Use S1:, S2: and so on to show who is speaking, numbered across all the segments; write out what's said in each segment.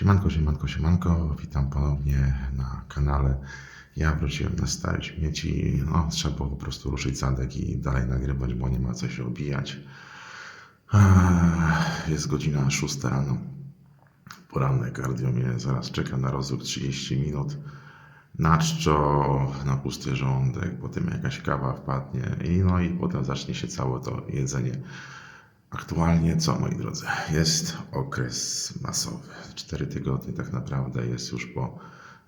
S1: Siemanko, siemanko, siemanko, witam ponownie na kanale. Ja wróciłem na stare śmieci, no trzeba było po prostu ruszyć zadek i dalej nagrywać, bo nie ma co się obijać. Jest godzina 6 rano. Poranne cardio mnie zaraz czeka na rozruch 30 minut. Na czczo, na pusty żołądek, potem jakaś kawa wpadnie i no i potem zacznie się całe to jedzenie. Aktualnie co, moi drodzy? Jest okres masowy. Cztery tygodnie tak naprawdę jest już po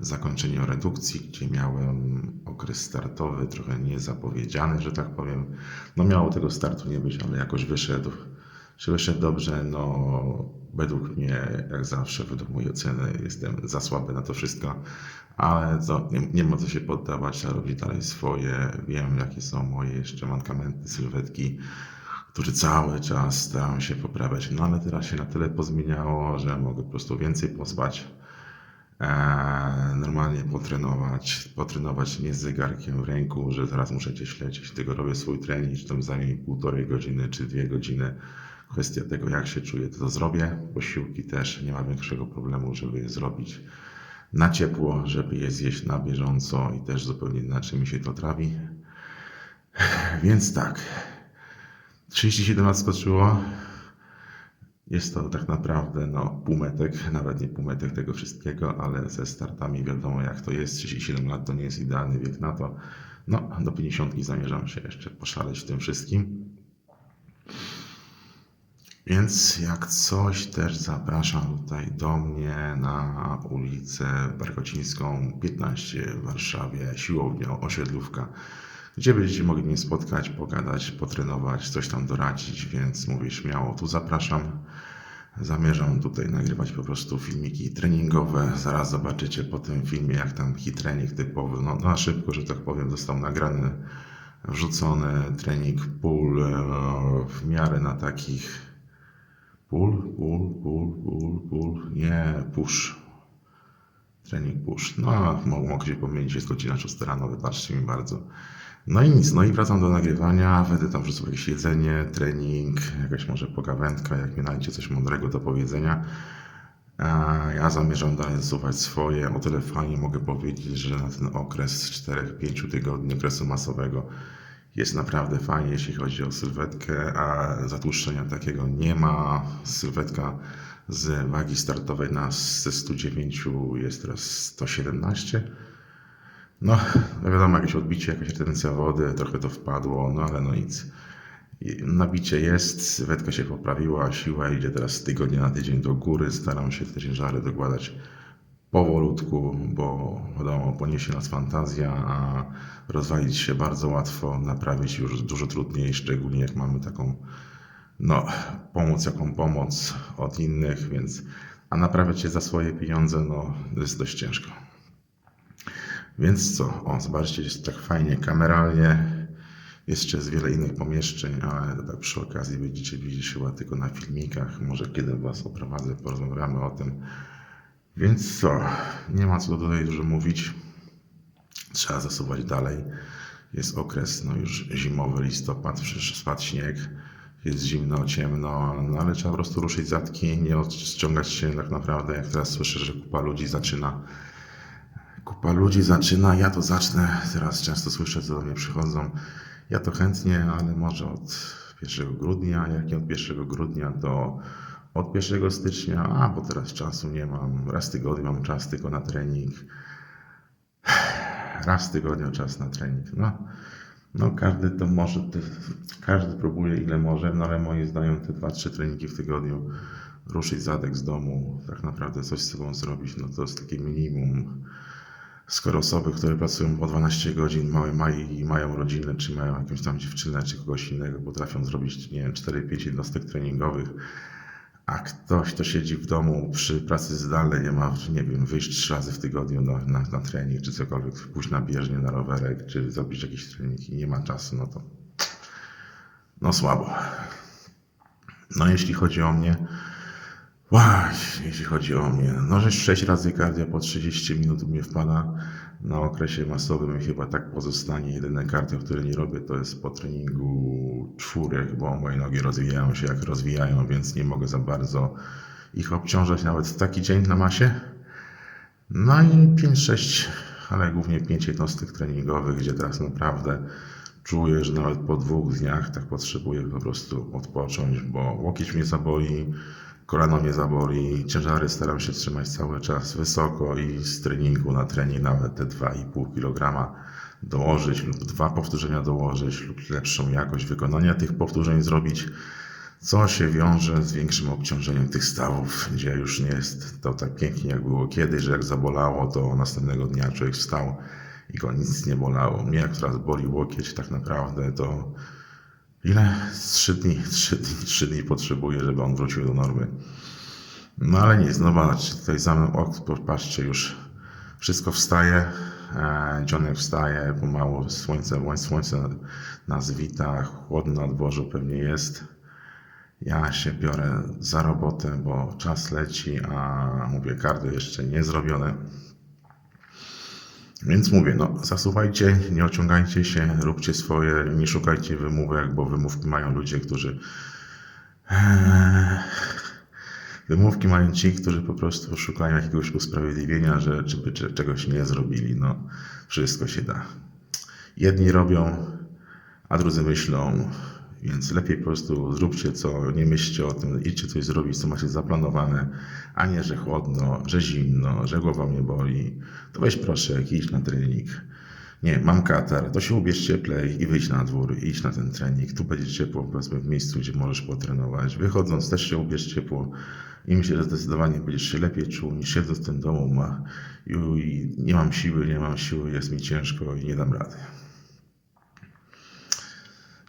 S1: zakończeniu redukcji, gdzie miałem okres startowy, trochę niezapowiedziany, że tak powiem. No miało tego startu nie być, ale jakoś wyszedł. Czy wyszedł dobrze? No według mnie, jak zawsze, według mojej oceny jestem za słaby na to wszystko, ale to nie, nie ma co się poddawać, trzeba robić dalej swoje. Wiem, jakie są moje jeszcze mankamenty, sylwetki który cały czas staram się poprawiać. No ale teraz się na tyle pozmieniało, że mogę po prostu więcej pospać, e, normalnie potrenować, potrenować nie z zegarkiem w ręku, że teraz muszę gdzieś lecieć, tylko robię swój trening, czy to mi zajmie mi półtorej godziny, czy dwie godziny. Kwestia tego, jak się czuję, to, to zrobię. Posiłki też nie ma większego problemu, żeby je zrobić na ciepło, żeby je zjeść na bieżąco i też zupełnie inaczej mi się to trawi. Więc tak, 37 lat skoczyło. Jest to tak naprawdę no, półmetek, nawet nie półmetek tego wszystkiego, ale ze startami wiadomo jak to jest. 37 lat to nie jest idealny wiek na to. No, do 50 zamierzam się jeszcze poszaleć w tym wszystkim. Więc jak coś też zapraszam tutaj do mnie na ulicę Barkocińską 15 w Warszawie, siłownia, osiedlówka, gdzie będziecie mogli mnie spotkać, pogadać, potrenować, coś tam doradzić, więc mówię śmiało, tu zapraszam. Zamierzam tutaj nagrywać po prostu filmiki treningowe. Zaraz zobaczycie po tym filmie, jak tam hit trening typowy, no na szybko, że tak powiem, został nagrany, wrzucony trening pull e, w miarę na takich Pull, pull, pull, pull, pull. Nie, push. Trening push. No, mo- mogę się pomylić, jest godzina 6 rano, wybaczcie mi bardzo. No i nic, no i wracam do nagrywania, będę tam wrzucał jakieś jedzenie, trening, jakaś może pogawędka, jak mi znajdzie coś mądrego do powiedzenia. Ja zamierzam dalej zasuwać swoje. O tyle fajnie mogę powiedzieć, że na ten okres 4-5 tygodni okresu masowego jest naprawdę fajnie, jeśli chodzi o sylwetkę, a zatłuszczenia takiego nie ma. Sylwetka z wagi startowej na ze 109 jest teraz 117. No, no wiadomo, jakieś odbicie, jakaś retencja wody, trochę to wpadło, no ale no nic. Nabicie jest, sylwetka się poprawiła, siła idzie teraz z tygodnia na tydzień do góry. Staram się te ciężary dokładać powolutku, bo wiadomo, poniesie nas fantazja, a rozwalić się bardzo łatwo, naprawić już dużo trudniej, szczególnie jak mamy taką, no, pomoc, jaką pomoc od innych, więc, a naprawiać się za swoje pieniądze, no, jest dość ciężko. Więc co? O, zobaczcie, jest tak fajnie kameralnie. Jeszcze jest wiele innych pomieszczeń, ale tak przy okazji będziecie widzieć chyba tylko na filmikach. Może kiedy Was oprowadzę, porozmawiamy o tym. Więc co? Nie ma co tutaj dużo mówić. Trzeba zasuwać dalej. Jest okres no już zimowy, listopad, przecież spadł śnieg. Jest zimno, ciemno, no ale trzeba po prostu ruszyć zatki, nie odciągać się tak naprawdę. Jak teraz słyszę, że kupa ludzi zaczyna Kupa ludzi zaczyna, ja to zacznę. Teraz często słyszę, co do mnie przychodzą. Ja to chętnie, ale może od 1 grudnia. Jak nie od 1 grudnia, to od 1 stycznia. A, bo teraz czasu nie mam. Raz w tygodniu mam czas tylko na trening. Raz w tygodniu czas na trening. No, no każdy to może, każdy próbuje ile może, no ale moim zdaniem te 2-3 treningi w tygodniu ruszyć zadek z domu, tak naprawdę coś z sobą zrobić, no to jest takie minimum. Skoro osoby, które pracują po 12 godzin, mają, mają rodzinę, czy mają jakąś tam dziewczynę, czy kogoś innego, potrafią zrobić, nie wiem, 4-5 jednostek treningowych, a ktoś, kto siedzi w domu przy pracy zdalnej, nie ma, nie wiem, wyjść trzy razy w tygodniu na, na, na trening, czy cokolwiek, pójść na bieżnię, na rowerek, czy zrobić jakiś trening i nie ma czasu, no to no słabo. No jeśli chodzi o mnie, Właśnie, jeśli chodzi o mnie, no że 6 razy kardia po 30 minut mnie wpada na okresie masowym chyba tak pozostanie. Jedyne kardio, które nie robię, to jest po treningu czwórek, bo moje nogi rozwijają się jak rozwijają, więc nie mogę za bardzo ich obciążać nawet w taki dzień na masie. No i 5-6, ale głównie 5 jednostek treningowych, gdzie teraz naprawdę czuję, że nawet po dwóch dniach tak potrzebuję po prostu odpocząć, bo łokieć mnie zaboli, kolano mnie zaboli, ciężary staram się trzymać cały czas wysoko i z treningu na trening nawet te 2,5 kg dołożyć lub dwa powtórzenia dołożyć lub lepszą jakość wykonania tych powtórzeń zrobić, co się wiąże z większym obciążeniem tych stawów, gdzie już nie jest to tak pięknie jak było kiedyś, że jak zabolało, to następnego dnia człowiek wstał i go nic nie bolało. Mnie jak teraz boli łokieć tak naprawdę, to ile? Trzy dni, trzy dni, trzy dni potrzebuję, żeby on wrócił do normy. No ale nic, no zobaczcie, tutaj za mną, o, popatrzcie już, wszystko wstaje, e, dzionek wstaje, pomału słońce, słońce nas wita, chłodno na dworzu pewnie jest. Ja się biorę za robotę, bo czas leci, a mówię, kardio jeszcze nie zrobione. Więc mówię, no zasuwajcie, nie ociągajcie się, róbcie swoje, nie szukajcie wymówek, bo wymówki mają ludzie, którzy... Eee, Wymówki mają ci, którzy po prostu szukają jakiegoś usprawiedliwienia, że czy by cze- czegoś nie zrobili. No, wszystko się da. Jedni robią, a drudzy myślą, więc lepiej po prostu zróbcie co, nie myślcie o tym, idźcie coś zrobić, co macie zaplanowane, a nie, że chłodno, że zimno, że głowa mnie boli. To weź proszę, idź na trening. Nie, mam katar, to się ubierz cieplej i wyjdź na dwór, idź na ten trening. Tu będzie ciepło, powiedzmy, w miejscu, gdzie możesz potrenować. Wychodząc też się ubierz ciepło i myślę, że zdecydowanie będziesz się lepiej czuł niż siedząc w tym domu ma i nie mam siły, nie mam siły, jest mi ciężko i nie dam rady.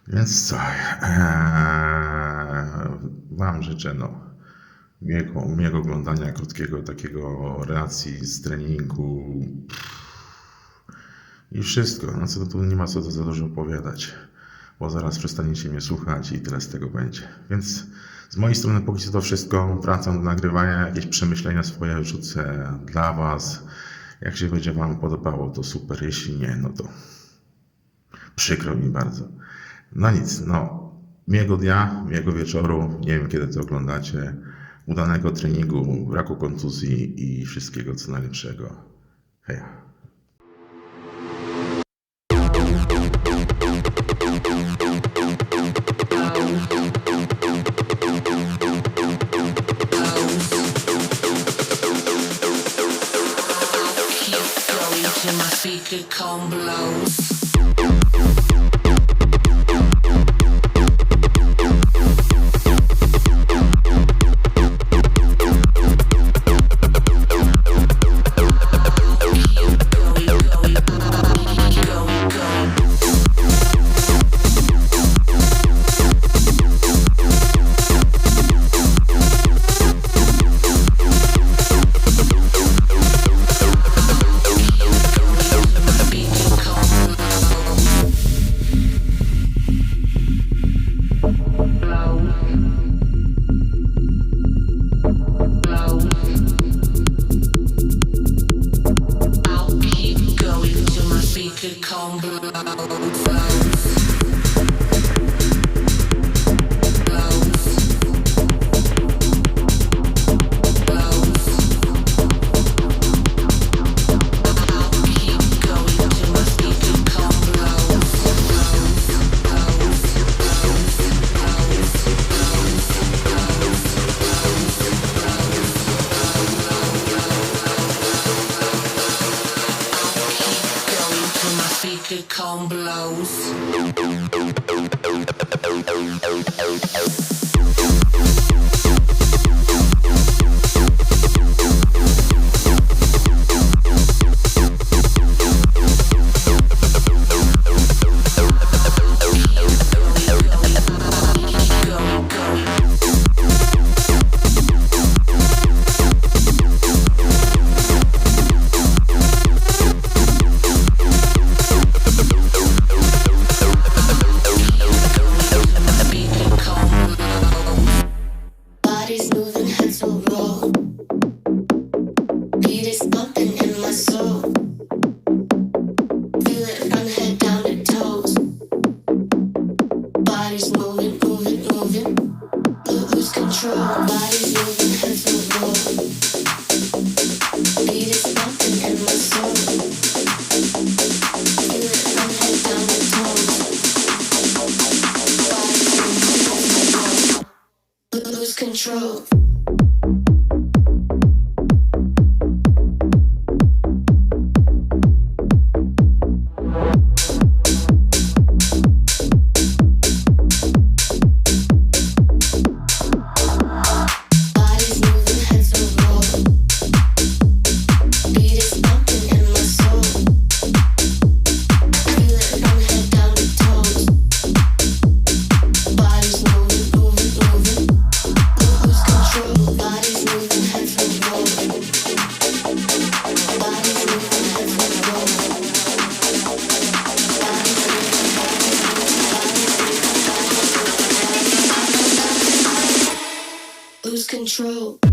S1: Więc co, eee, Wam życzę no, miłego, miłego oglądania, krótkiego takiego relacji z treningu i wszystko. No co tu nie ma co za dużo opowiadać, bo zaraz przestaniecie mnie słuchać i tyle z tego będzie. Więc z mojej strony póki co to wszystko. Wracam do nagrywania, jakieś przemyślenia swoje rzucę dla Was. Jak się będzie Wam podobało, to super. Jeśli nie, no to Przykro mi bardzo. No nic, no. Miłego dnia, miłego wieczoru. Nie wiem, kiedy to oglądacie. Udanego treningu, braku kontuzji i wszystkiego co najlepszego. Hej.
S2: Blows. Bye. body's lose control.